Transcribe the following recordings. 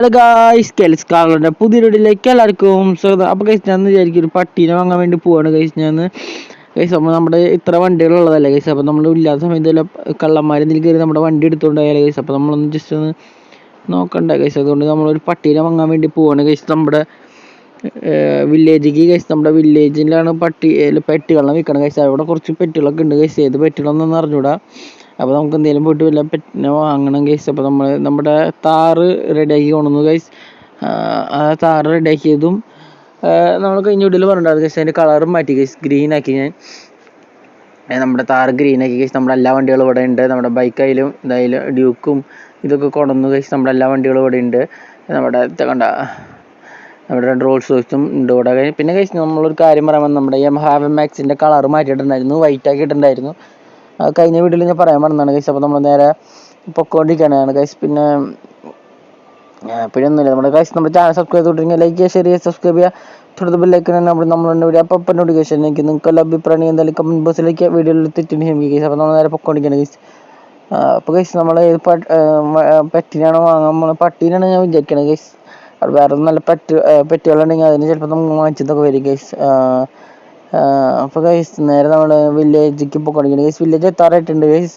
Hello guys kills കാർലോന്റെ പുതിയ വീഡിയോയിലേക്ക് എല്ലാവർക്കും സ്വാഗതം. അപ്പോൾ കഴിച്ച് ഞാൻ വിചാരിക്കും ഒരു പട്ടീനെ വാങ്ങാൻ വേണ്ടി പോവാണ്. കഴിച്ച് ഞാൻ ഗൈസ് അപ്പോൾ നമ്മുടെ ഇത്ര വണ്ടികളുള്ളതല്ലേ ഗൈസ് അപ്പോൾ നമ്മൾ ഇല്ലാത്ത വല്ല കള്ളന്മാരെന്തെങ്കിലും കയറി നമ്മുടെ വണ്ടി എടുത്തുകൊണ്ട് പോയാലേ ഗൈസ് അപ്പോൾ നമ്മളൊന്ന് ജസ്റ്റ് ഒന്ന് നോക്കണ്ട ഗൈസ് അതുകൊണ്ട് നമ്മളൊരു പട്ടീനെ വാങ്ങാൻ വേണ്ടി പോവാണ് കഴിച്ച് നമ്മുടെ വില്ലേജിക്ക് കഴിച്ച് നമ്മുടെ വില്ലേജിലാണ് പട്ടി പെറ്റുകളെ വിൽക്കണം ഗൈസ് അവിടെ കുറച്ച് പെറ്റുകളൊക്കെ ഉണ്ട് കഴിച്ച് ഏത് പെറ്റുകളൊന്നും അറിഞ്ഞൂടാ. അപ്പോൾ നമുക്ക് എന്തെങ്കിലും പോയിട്ട് വല്ല പെറ്റിനെ വാങ്ങണം ഗൈസ് അപ്പോൾ നമ്മൾ നമ്മുടെ താറ് റെഡിയാക്കി കൊണ്ടുവന്നു ഗൈസ് ആ താറ് റെഡിയാക്കിയതും നമ്മൾ കഴിഞ്ഞ വീട്ടിൽ പറഞ്ഞിട്ടുണ്ടായിരുന്നു ഗൈസ് അതിന്റെ കളറും മാറ്റി ഗൈസ് ഗ്രീൻ ആക്കി ഞാൻ. നമ്മുടെ താറ് ഗ്രീൻ ആക്കി ഗൈസ് നമ്മുടെ എല്ലാ വണ്ടികളും ഇവിടെ ഉണ്ട്. നമ്മുടെ ബൈക്കായാലും ഇതായാലും ഡ്യൂക്കും ഇതൊക്കെ കൊണ്ടുവന്നു ഗൈസ് നമ്മുടെ എല്ലാ വണ്ടികളും ഇവിടെ ഉണ്ട്. നമ്മുടെ കണ്ട നമ്മുടെ രണ്ട് റോൾസ് റോയ്സും ഉണ്ട് ഇവിടെ. ഗൈസ്. പിന്നെ കഴിച്ച് നമ്മളൊരു കാര്യം പറയാൻ നമ്മുടെ യമഹാവ മാക്സിന്റെ കളർ മാറ്റിയിട്ടുണ്ടായിരുന്നു. വൈറ്റ് ആക്കിയിട്ടുണ്ടായിരുന്നു. കഴിഞ്ഞ വീഡിയോയിൽ ഞാൻ പറയാൻ പറഞ്ഞതാണ് ഗൈസ് അപ്പോൾ നമ്മൾ നേരെ പൊക്കോണ്ടിരിക്കുകയാണ് ഗൈസ് പിന്നെ ഒന്നുമില്ല. നമ്മുടെ ഗൈസ് നമ്മുടെ ചാനൽ സബ്സ്ക്രൈബ് ചെയ്തിട്ടുണ്ടെങ്കിൽ ലൈക്ക് ചെയ്യുക ഷെയർ ചെയ്യുക സബ്സ്ക്രൈബ് ചെയ്യുക. തൊടുത്ത ബില്ലേക്ക് നമ്മൾ നമ്മളുടെ വീഡിയോ അപ്പോൾ അപ്പം നോട്ടിഫിക്കേഷൻ എനിക്ക് നിങ്ങൾക്ക് എല്ലാ അഭിപ്രായം എന്തായാലും കമന്റ് ബോക്സിലേക്ക് വീഡിയോയിൽ തെറ്റിട്ടുണ്ടെങ്കിൽ ഗൈസ് അപ്പോൾ നമ്മൾ നേരെ പൊക്കോണ്ടിരിക്കുകയാണ് ഗൈസ് അപ്പോൾ ഗൈസ് നമ്മൾ ഏത് പെറ്റിനാണോ വാങ്ങാൻ നമ്മൾ പട്ടീനാണ് ഞാൻ വിചാരിക്കണത് ഗൈസ് അവിടെ വേറെ നല്ല പെറ്റ് പെറ്റുകളുണ്ടെങ്കിൽ അതിന് ചിലപ്പോൾ നമുക്ക് വാങ്ങിച്ചതൊക്കെ വരും ഗൈസ് അപ്പോൾ ഗൈസ് നേരെ നമ്മൾ വില്ലേജിലേക്ക് പോയിക്കൊണ്ടിരിക്കുന്നത് ഗൈസ് വില്ലേജ് എത്താറായിട്ടുണ്ട് ഗൈസ്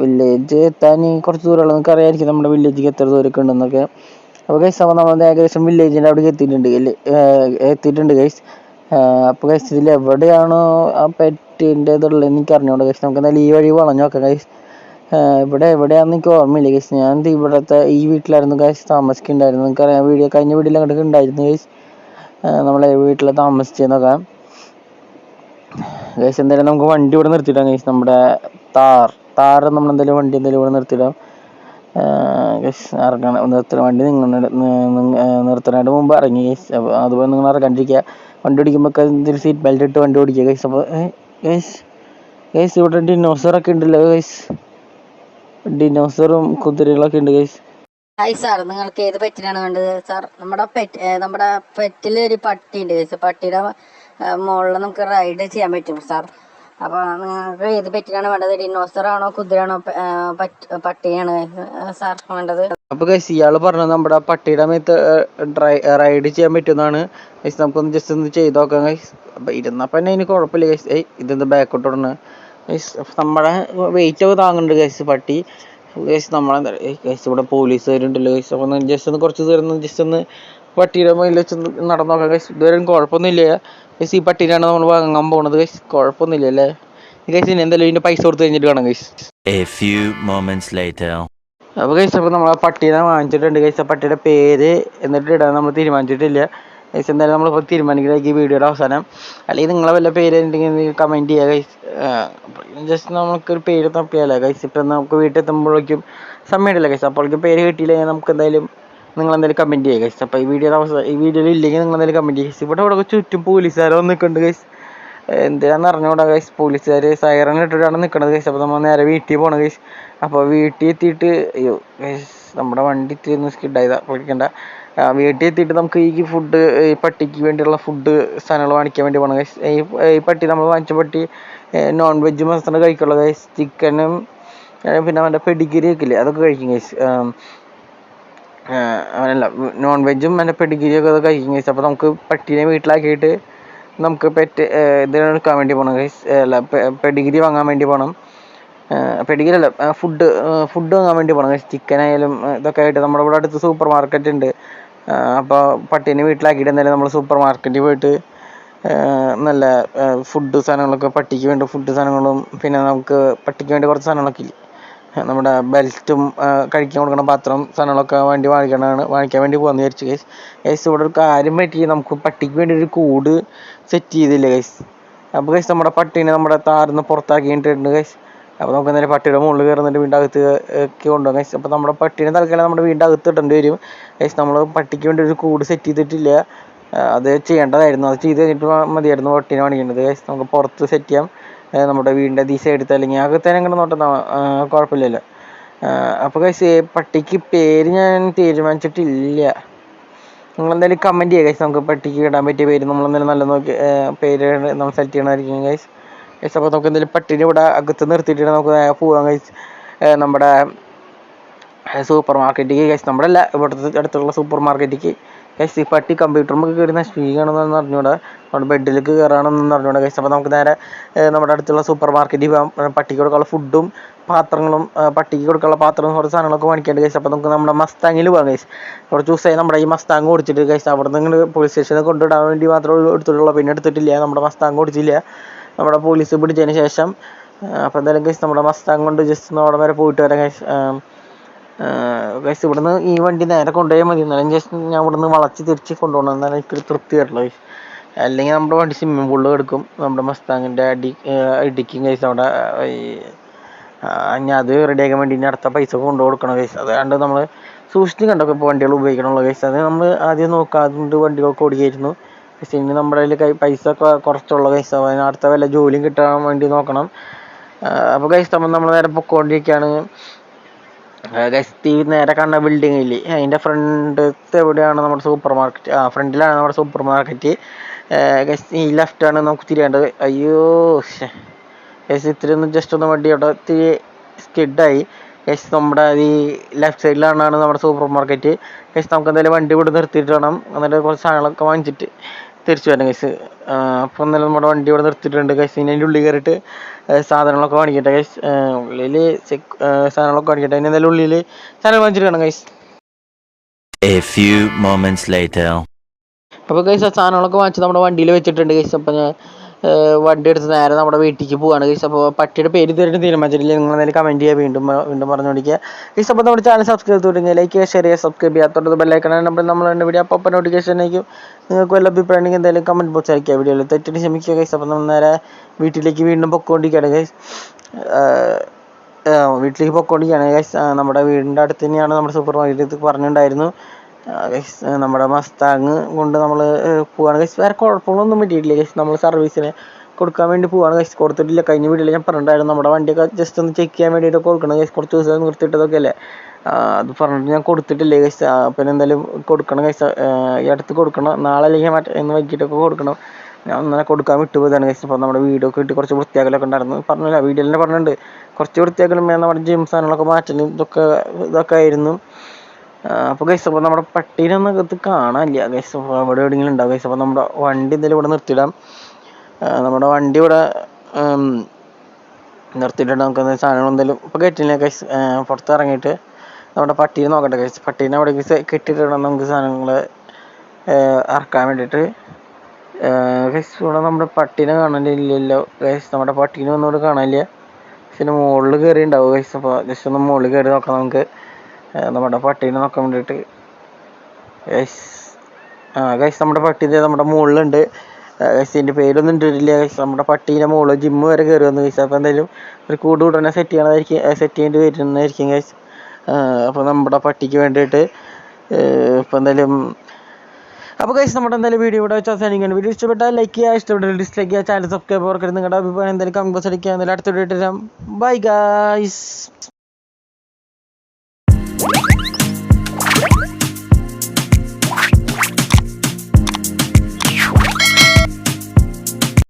വില്ലേജ് എത്താൻ കുറച്ച് ദൂരമുള്ള നിങ്ങൾക്ക് അറിയാമായിരിക്കും. നമ്മുടെ വില്ലേജിലേക്ക് എത്ര ദൂരമൊക്കെ ഉണ്ടെന്നൊക്കെ. അപ്പോൾ ഗൈസ് അപ്പോൾ നമ്മൾ ഏകദേശം വില്ലേജിന്റെ അവിടേക്ക് എത്തിയിട്ടുണ്ട്? എത്തിയിട്ടുണ്ട് ഗൈസ് അപ്പോൾ ഗൈസ് ഇതിൽ എവിടെയാണോ ആ പെറ്റിന്റെ ഇതുള്ളത് എനിക്ക് അറിഞ്ഞുകൊണ്ട് ഗൈസ് നമുക്ക് എന്തായാലും ഈ വഴി വളഞ്ഞു നോക്കാം ഗൈസ് ഇവിടെ എവിടെയാണെന്ന് എനിക്ക് ഓർമ്മയില്ല ഗൈസ് ഞാൻ ഇവിടുത്തെ ഈ വീട്ടിലായിരുന്നു ഗൈസ് താമസിക്കുന്നുണ്ടായിരുന്നു നിങ്ങൾക്ക് അറിയാം വീഡിയോ കഴിഞ്ഞ വീഡിയോയിൽ അങ്ങോട്ട് ഉണ്ടായിരുന്നു ഗൈസ് നമ്മളെ വീട്ടിൽ താമസിച്ചെന്നൊക്കെ. ഗൈസ് എന്തായാലും നമുക്ക് വണ്ടി ഇവിടെ നിർത്തിയിടാം ഗൈസ് നമ്മുടെ താർ. താർ നമ്മൾ എന്തായാലും വണ്ടി എന്തായാലും ഇവിടെ നിർത്തിയിടാം. ഗൈസ് ഇറങ്ങണം. നിർത്തണം. വണ്ടി നിങ്ങൾ നിർത്തണതിന് മുമ്പ് ഇറങ്ങി ഗൈസ് അപ്പോൾ അതുപോലെ നിങ്ങൾ ഇറങ്ങാണ്ടിരിക്കുക. വണ്ടി ഓടിക്കുമ്പോൾ എന്തെങ്കിലും സീറ്റ് ബെൽറ്റ് ഇട്ട് വണ്ടി ഓടിക്കുക ഗൈസ് അപ്പോൾ ഗൈസ് ഗൈസ് ഇവിടെ ഡിനോസറൊക്കെ ഉണ്ടല്ലോ ഗൈസ് ഡിനോസറും കുതിരകളൊക്കെ ഉണ്ട് ഗൈസ് ഹായ് സാർ നിങ്ങൾക്ക് ഏത് പെറ്റിനാണ് വേണ്ടത്? സാർ നമ്മുടെ പെറ്റ് നമ്മുടെ പെറ്റിൽ ഒരു പട്ടി ഉണ്ട് പട്ടിയുടെ മുകളിൽ നമുക്ക് റൈഡ് ചെയ്യാൻ പറ്റും സാർ അപ്പോൾ നിങ്ങൾക്ക് ഏത് പെറ്റിനാണ് വേണ്ടത്? ഏ, പറ്റ്- പട്ടിയാണ്? സാർ വേണ്ടത്? അപ്പോൾ ഗൈസ് ഇയാൾ പറഞ്ഞത് നമ്മുടെ പട്ടിയുടെ മേത്ത് റൈഡ് ചെയ്യാൻ പറ്റുമെന്നാണ്. ഗൈസ് നമുക്കൊന്ന് ജസ്റ്റ് ഒന്ന് ചെയ്ത് നോക്കാം ഗൈസ് അപ്പോൾ ഇരുന്നപ്പോൾ തന്നെ അതിന് കുഴപ്പമില്ല ഗൈസ് ഏയ് ഇതെന്ത് ബാക്കോട്ട് ഇടണ് ഗൈസ് നമ്മുടെ വെയിറ്റ് ഒക്കെ താങ്ങുന്നുണ്ട് ഗൈസ് പട്ടി. ഗൈസ് നമ്മളെന്താ ഗൈസ് ഇവിടെ പോലീസുകാരുണ്ടല്ലോ ഗൈസ് അപ്പോൾ ഒന്ന് ജസ്റ്റ് ഒന്ന് കുറച്ച് ദൂരം ജസ്റ്റ് ഒന്ന് പട്ടിയുടെ മേലിൽ വെച്ച് ഒന്ന് നടന്നു നോക്കാം ഗൈസ് ഇതുവരെ കുഴപ്പമൊന്നുമില്ല. ഗൈസ് ഈ പട്ടീനാണ് നമ്മൾ വാങ്ങാൻ പോണത് ഗൈസ് കുഴപ്പമൊന്നുമില്ല അല്ലേ ഗൈസ് ഇനി എന്തായാലും ഇതിന്റെ പൈസ കൊടുത്ത് കഴിഞ്ഞിട്ട് കാണാം ഗൈസ്. അപ്പോൾ ഗൈസ് അപ്പോൾ നമ്മൾ ആ പട്ടീനെ വാങ്ങിച്ചിട്ടുണ്ട് ഗൈസ് ആ പട്ടിയുടെ പേര് എന്നിട്ട് ഇടാൻ നമ്മൾ തീരുമാനിച്ചിട്ടില്ല. ഗൈസ് എന്തായാലും നമ്മളിപ്പോൾ തീരുമാനിക്കുന്നതായിരിക്കും ഈ വീഡിയോയുടെ അവസാനം. അല്ലെങ്കിൽ നിങ്ങളെ വല്ല പേര് ഉണ്ടെങ്കിൽ കമന്റ് ചെയ്യുക ഗൈസ് ജസ്റ്റ് നമുക്കൊരു പേര് തപ്പിയാലോ ഗൈസ് ഇപ്പം നമുക്ക് വീട്ടിൽ എത്തുമ്പോഴേക്കും സമയമില്ല ഗൈസ് അപ്പോഴേക്കും പേര് കിട്ടിയില്ലെങ്കിൽ നമുക്ക് എന്തായാലും നിങ്ങൾ എന്തായാലും കമന്റ് ചെയ്യുക ഗൈസ് അപ്പോൾ ഈ വീഡിയോ ഈ വീഡിയോയിൽ ഇല്ലെങ്കിൽ നിങ്ങൾ എന്തായാലും കമന്റ് ചെയ്യുക ഇവിടെ ഇവിടെ ചുറ്റും പോലീസുകാരോ നിൽക്കുന്നുണ്ട് ഗൈസ് എന്തിനാന്ന് അറിഞ്ഞുകൂടാ ഗൈസ് പോലീസുകാർ സൈറൺ ഇട്ടിട്ടാണ് നിൽക്കുന്നത് ഗൈസ് അപ്പോൾ നമ്മൾ നേരെ വീട്ടിൽ പോകണം ഗൈസ് അപ്പോൾ വീട്ടിൽ എത്തിയിട്ട് അയ്യോ ഗൈസ് നമ്മുടെ വണ്ടി ഇത്തിരി ഒന്ന് സ്കിഡായതാ പേടിക്കണ്ട. വീട്ടിൽ എത്തിയിട്ട് നമുക്ക് ഈ ഫുഡ് ഈ പട്ടിക്ക് വേണ്ടിയുള്ള ഫുഡ് സാധനങ്ങൾ വാങ്ങിക്കാൻ വേണ്ടി പോകണം ഗൈസ് ഈ പട്ടി നമ്മൾ വാങ്ങിച്ച പട്ടി നോൺ വെജ് മാത്രമേ കഴിക്കുള്ളൂ ഗൈസ് ചിക്കനും പിന്നെ അവന്റെ പെഡിഗിരി ഒക്കെ ഇല്ലേ അതൊക്കെ കഴിക്കും ഗൈസ് അവനല്ല നോൺ വെജും അതിന്റെ പെഡിഗിരിയൊക്കെ ഒക്കെ കഴിക്കും ഗൈസ് അപ്പോൾ നമുക്ക് പട്ടീനെ വീട്ടിലാക്കിയിട്ട് നമുക്ക് പെറ്റ് ഇതിന് എടുക്കാൻ വേണ്ടി പോകണം ഗൈസ് അല്ല പെഡിഗിരി വാങ്ങാൻ വേണ്ടി പോകണം പെഡിഗിരി അല്ല ഫുഡ് ഫുഡ് വാങ്ങാൻ വേണ്ടി പോകണം ഗൈസ് ചിക്കൻ ആയാലും ഇതൊക്കെ ആയിട്ട് നമ്മുടെ ഇവിടെ അടുത്ത് സൂപ്പർ മാർക്കറ്റ് ഉണ്ട് അപ്പോൾ പട്ടീനെ വീട്ടിലാക്കിയിട്ട് എന്തായാലും നമ്മൾ സൂപ്പർ മാർക്കറ്റിൽ പോയിട്ട് നല്ല ഫുഡ് സാധനങ്ങളൊക്കെ പട്ടിക്ക് വേണ്ട ഫുഡ് സാധനങ്ങളും പിന്നെ നമുക്ക് പട്ടിക്ക് വേണ്ടി കുറച്ച് സാധനങ്ങളൊക്കെ ഇല്ലേ? നമ്മുടെ ബെൽറ്റും കഴിക്കാൻ കൊടുക്കണ പാത്രം സാധനങ്ങളൊക്കെ വണ്ടി വാങ്ങിക്കണതാണ് വാങ്ങിക്കാൻ വേണ്ടി പോകാമെന്ന് വിചാരിച്ചു ഗൈസ് ഗൈസ് ഇവിടെ ഒരു കാര്യം പറ്റി നമുക്ക് പട്ടിക്ക് വേണ്ടി ഒരു കൂട് സെറ്റ് ചെയ്തില്ല ഗൈസ് അപ്പോൾ ഗൈസ് നമ്മുടെ പട്ടീനെ നമ്മുടെ താർന്ന് പുറത്താക്കിയിട്ടുണ്ട് ഗൈസ് അപ്പോൾ നമുക്ക് എന്തായാലും പട്ടിയുടെ മുകളിൽ കയറുന്നിട്ട് വീണ്ടും ഒക്കെ കൊണ്ടുപോകാം ഗൈസ് അപ്പോൾ നമ്മുടെ പട്ടീനെ തൽക്കാലം നമ്മുടെ വീണ്ടും അകത്ത് ഇടേണ്ടി വരും. ഗൈസ് നമ്മൾ പട്ടിക്ക് വേണ്ടി ഒരു കൂട് സെറ്റ് ചെയ്തിട്ടില്ല. അത് ചെയ്യേണ്ടതായിരുന്നു. അത് ചെയ്ത് കഴിഞ്ഞിട്ട് മതിയായിരുന്നു പട്ടീനെ വാങ്ങിക്കേണ്ടത് ഗൈസ് നമുക്ക് പുറത്ത് സെറ്റ് ചെയ്യാം. നമ്മുടെ വീടിന്റെ ഈ സൈഡിൽ അല്ലെങ്കിൽ അകത്തേനെ അങ്ങനെ നോട്ടം കുഴപ്പമില്ലല്ലോ. അപ്പോൾ കൈസ് പട്ടിക്ക് പേര് ഞാൻ തീരുമാനിച്ചിട്ടില്ല. നിങ്ങൾ എന്തായാലും കമന്റ് ചെയ്യുക കൈസ് നമുക്ക് പട്ടിക്ക് ഇടാൻ പറ്റിയ പേര് നമ്മൾ എന്തായാലും നല്ല നോക്കി പേര് നമ്മൾ സെലക്ട് ചെയ്യണമായിരിക്കും കൈസ് കൈസ് അപ്പോൾ നമുക്ക് എന്തായാലും പട്ടിനെ ഇവിടെ അകത്ത് നിർത്തിയിട്ട് നമുക്ക് പോവാം കൈസ് നമ്മുടെ സൂപ്പർ മാർക്കറ്റിലേക്ക് കൈസ് നമ്മുടെ അല്ല ഇവിടുത്തെ അടുത്തുള്ള സൂപ്പർ മാർക്കറ്റിലേക്ക് ഗൈസ് ഈ പട്ടി കമ്പ്യൂട്ടറുമ്പോൾ കയറി നശിപ്പിക്കണമെന്ന് അറിഞ്ഞൂടെ. നമ്മുടെ ബെഡിലേക്ക് കയറണമെന്ന് അറിഞ്ഞൂടെ. ഗൈസ് അപ്പോൾ നമുക്ക് നേരെ നമ്മുടെ അടുത്തുള്ള സൂപ്പർ മാർക്കറ്റിൽ പോകാം പട്ടിക്ക് കൊടുക്കാനുള്ള ഫുഡും പാത്രങ്ങളും പട്ടിക്ക് കൊടുക്കാനുള്ള പാത്രങ്ങളും കുറച്ച് സാധനങ്ങളൊക്കെ മേടിക്കേണ്ട ഗൈസ് അപ്പോൾ നമുക്ക് നമ്മുടെ മസ്താങ്ങിൽ പോകാം ഗൈസ് കുറച്ച് ദിവസമായി നമ്മുടെ ഈ മസ്താങ് ഓടിച്ചിട്ട് ഗൈസ് അവിടെ നിന്ന് ഇങ്ങോട്ട് പോലീസ് സ്റ്റേഷനിൽ കൊണ്ടുവിടാൻ വേണ്ടി മാത്രമേ എടുത്തിട്ടുള്ളൂ പിന്നെ എടുത്തിട്ടില്ല. നമ്മുടെ മസ്താങ് ഓടിച്ചില്ല. നമ്മുടെ പോലീസ് പിടിച്ചതിന് ശേഷം അപ്പോൾ എന്തായാലും ഗൈസ് നമ്മുടെ മസ്താങ് കൊണ്ട് ജസ്റ്റ് ഒന്ന് അവിടെ വരെ പോയിട്ട് വരാം ഗൈസ് ഗൈസ് ഇവിടുന്ന് ഈ വണ്ടി നേരെ കൊണ്ടുപോയാൽ മതി. എന്നാലും ജസ്റ്റ് ഞാൻ ഇവിടുന്ന് വളച്ച് തിരിച്ച് കൊണ്ടുപോകണം. എന്നാലും എനിക്കൊരു തൃപ്തി ഗൈസ് അല്ലെങ്കിൽ നമ്മുടെ വണ്ടി സ്വിമ്മിംഗ് പൂളിൽ എടുക്കും. നമ്മുടെ മസ്താങ്ങിന്റെ അടി ഇടിക്കും ഗൈസ് അവിടെ ഞാൻ അത് റെഡിയാക്കാൻ വേണ്ടി ഇനി അടുത്ത പൈസ കൊണ്ടു കൊടുക്കണം ഗൈസ് അതുകൊണ്ട് നമ്മൾ സൂക്ഷിച്ച് കണ്ടൊക്കെ ഇപ്പോൾ വണ്ടികൾ ഉപയോഗിക്കണമല്ലോ ഗൈസ് അത് നമ്മൾ ആദ്യം നോക്കാതുകൊണ്ട് വണ്ടികളൊക്കെ ഓടിക്കായിരുന്നു. പക്ഷേ ഇനി നമ്മുടെ കയ്യിൽ കൈ പൈസ കുറച്ചുള്ള ഗൈസ് അതിന് അടുത്ത വല്ല ജോലിയും കിട്ടാൻ വേണ്ടി നോക്കണം. അപ്പോൾ ഗൈസ് നമ്മൾ നമ്മൾ നേരെ പൊക്കോണ്ടിരിക്കുകയാണ് ഗൈസ് നേരെ കാണുന്ന ബിൽഡിംഗ് ഇല്ലേ? അതിന്റെ ഫ്രണ്ടത്തെ എവിടെയാണ് നമ്മുടെ സൂപ്പർ മാർക്കറ്റ് ആ ഫ്രണ്ടിലാണ് നമ്മുടെ സൂപ്പർ മാർക്കറ്റ് ഗൈസ് ഈ ലെഫ്റ്റാണ് നമുക്ക് തിരിയേണ്ടത്. അയ്യോ ഗൈസ് ഇത്തിരി ഒന്ന് ജസ്റ്റ് ഒന്ന് വണ്ടി അവിടെ ഇത്തിരി സ്കിഡായി ഗൈസ് നമ്മുടെ ഈ ലെഫ്റ്റ് സൈഡിലാണ് നമ്മുടെ സൂപ്പർ മാർക്കറ്റ് ഗൈസ് നമുക്ക് എന്തായാലും വണ്ടി ഇവിടെ നിർത്തിയിട്ട് വേണം. എന്നിട്ട് കുറച്ച് സാധനങ്ങളൊക്കെ വാങ്ങിച്ചിട്ട്. തിരിച്ചു വരാം ഗൈസ് അപ്പോൾ ഇന്നലെ നമ്മുടെ വണ്ടി ഇവിടെ നിർത്തിയിട്ടുണ്ട് ഗൈസ് ഇനി അതിന്റെ ഉള്ളിൽ കയറിയിട്ട് സാധനങ്ങളൊക്കെ വാങ്ങിക്കട്ടെ ഗൈസ് ഉള്ളിൽ സാധനങ്ങളൊക്കെ വാങ്ങിക്കട്ടെ. ഇനി എന്തായാലും ഉള്ളിൽ സാധനങ്ങൾ വാങ്ങിച്ചിട്ട് കാണാം guys A few moments later. അപ്പോൾ ഗൈസ് ആ സാധനങ്ങളൊക്കെ വാങ്ങിച്ച് നമ്മുടെ വണ്ടിയിൽ വെച്ചിട്ടുണ്ട് ഗൈസ് അപ്പോൾ ഞാൻ വണ്ടി എടുത്ത് നേരെ നമ്മുടെ വീട്ടിലേക്ക് പോവാണ്. ഗൈസ് അപ്പോൾ പട്ടിയുടെ പേര് ഇതുവരെ തീരുമാനിച്ചിട്ടില്ല. നിങ്ങൾ എന്തായാലും കമന്റ് ചെയ്യുക വീണ്ടും വീണ്ടും പറഞ്ഞുകൊണ്ടിരിക്കുക ഗൈസ് അപ്പോൾ നമ്മുടെ ചാനൽ സബ്സ്ക്രൈബ് ചെയ്തിട്ടുണ്ടെങ്കിൽ ലൈക്ക് ഷെയർ ചെയ്യുക സബ്സ്ക്രൈബ് ബെല്ലൈക്കൺ നമ്പർ നമ്മൾ എന്റെ വീഡിയോ അപ്പോൾ നോട്ടിഫിക്കേഷൻ ആയിരിക്കും. നിങ്ങൾക്ക് വല്ല അഭിപ്രായം ഉണ്ടെങ്കിൽ എന്തായാലും കമന്റ് ബോക്സ് അയക്കുക വീഡിയോയിൽ തെറ്റിന് ക്ഷമിക്കുക ഗൈസ്. അപ്പോൾ നമ്മൾ നേരെ വീട്ടിലേക്ക് വീണ്ടും പൊക്കോണ്ടിരിക്കുകയാണ് ഗൈസ്. വീട്ടിലേക്ക് പൊക്കോണ്ടിരിക്കുകയാണ് ഗൈസ്. നമ്മുടെ വീടിന്റെ അടുത്ത് തന്നെയാണ് നമ്മുടെ സൂപ്പർ മാർക്കറ്റ് പറഞ്ഞിട്ടുണ്ടായിരുന്നു. നമ്മുടെ മസ്താങ് കൊണ്ട് നമ്മൾ പോവാണ്. ഗൈസ് വേറെ കുഴപ്പങ്ങളൊന്നും പറ്റിയിട്ടില്ല ഗൈസ് നമ്മൾ സർവീസിന് കൊടുക്കാൻ വേണ്ടി പോവാണ് ഗൈസ് കൊടുത്തിട്ടില്ല. കഴിഞ്ഞ വീട്ടിൽ ഞാൻ പറഞ്ഞിട്ടുണ്ടായിരുന്നു നമ്മുടെ വണ്ടിയൊക്കെ ജസ്റ്റ് ഒന്ന് ചെക്ക് ചെയ്യാൻ വേണ്ടിയിട്ട് കൊടുക്കണം ഗൈസ് കുറച്ച് ദിവസം നിർത്തിയിട്ടതൊക്കെ അല്ലേ? അത് പറഞ്ഞിട്ട് ഞാൻ കൊടുത്തിട്ടില്ല ഗൈസ് പിന്നെ എന്തായാലും കൊടുക്കണം ഗൈസ് ഈ അടുത്ത് കൊടുക്കണം. നാളെ അല്ലെങ്കിൽ മറ്റേ ഇന്ന് വൈകിട്ടൊക്കെ കൊടുക്കണം. ഞാൻ ഒന്നര കൊടുക്കാൻ വിട്ടുപോയതാണ് ഗൈസ് അപ്പോൾ നമ്മുടെ വീടൊക്കെ ഇട്ട് കുറച്ച് വൃത്തിയാക്കലൊക്കെ ഉണ്ടായിരുന്നു. പറഞ്ഞില്ല വീഡിയോയിൽ തന്നെ പറഞ്ഞിട്ടുണ്ട്. കുറച്ച് വൃത്തിയാക്കലും നമ്മുടെ ജിം സാധനങ്ങളൊക്കെ മാറ്റലും ഇതൊക്കെ ഇതൊക്കെ ആയിരുന്നു. അപ്പോൾ ഗൈസ് അപ്പോൾ നമ്മുടെ പട്ടീനെ ഒന്നും അകത്ത് കാണാനില്ല. ഗൈസ് അപ്പോൾ അവിടെ എവിടെയെങ്കിലും ഉണ്ടാവും ഗൈസ് അപ്പോൾ നമ്മുടെ വണ്ടി എന്തായാലും ഇവിടെ നിർത്തിയിടാം. നമ്മുടെ വണ്ടി ഇവിടെ നിർത്തിയിട്ടുണ്ട്. നമുക്ക് എന്തായാലും സാധനങ്ങൾ എന്തായാലും ഇപ്പോൾ കെട്ടില്ല ഗൈസ് പുറത്ത് ഇറങ്ങിയിട്ട് നമ്മുടെ പട്ടീനെ നോക്കട്ടെ ഗൈസ് പട്ടീനെ അവിടെ കെട്ടിയിട്ടിടണം. നമുക്ക് സാധനങ്ങൾ ഇറക്കാൻ വേണ്ടിയിട്ട്. ഗൈസ് ഇവിടെ നമ്മുടെ പട്ടീനെ കാണാനില്ലല്ലോ ഗൈസ് നമ്മുടെ പട്ടീനെ ഒന്നും ഇവിടെ കാണാനില്ല. പിന്നെ മുകളിൽ കയറി ഉണ്ടാവും ഗൈസ് അപ്പോൾ ജസ്റ്റ് ഒന്ന് മുകളിൽ കയറി നോക്കാം നമുക്ക്. നമ്മുടെ പട്ടീനെ നോക്കാൻ വേണ്ടിയിട്ട്. ഗൈസ് ആ ഗൈസ് നമ്മുടെ പട്ടി ദേ നമ്മുടെ മുകളിലുണ്ട്. ഗൈസ് ഇതിന്റെ പേരൊന്നും ഇട്ടിട്ടില്ല ഗൈസ് നമ്മുടെ പട്ടീന്റെ മുകളിൽ ജിമ്മ് വരെ കയറി വന്നു ഗൈസ് അപ്പോൾ എന്തായാലും ഒരു കൂട് ഉടനെ സെറ്റ് ചെയ്യണതായിരിക്കും സെറ്റ് ചെയ്യേണ്ടി വരുന്നതായിരിക്കും ഗൈസ് അപ്പോൾ നമ്മുടെ പട്ടിക്ക് വേണ്ടിയിട്ട് ഇപ്പോൾ എന്തായാലും അപ്പോൾ ഗൈസ് നമ്മുടെ എന്തായാലും വീഡിയോ ഇവിടെ വെച്ച് അവസാനിക്കുകയാണ്. വീഡിയോ ഇഷ്ടപ്പെട്ടാൽ ലൈക്ക് ചെയ്യുക ഇഷ്ടപ്പെട്ടാൽ ഡിസ്ലൈക്ക് ചെയ്യുക ചാനൽ സബ്സ്ക്രൈബ് ഓർക്കരുത് നിങ്ങളുടെ അഭിപ്രായം എന്തായാലും ബോക്സിൽ അടിക്കുക. എന്തായാലും അടുത്ത വീഡിയോ ഇട്ട് ബൈ ഗൈസ്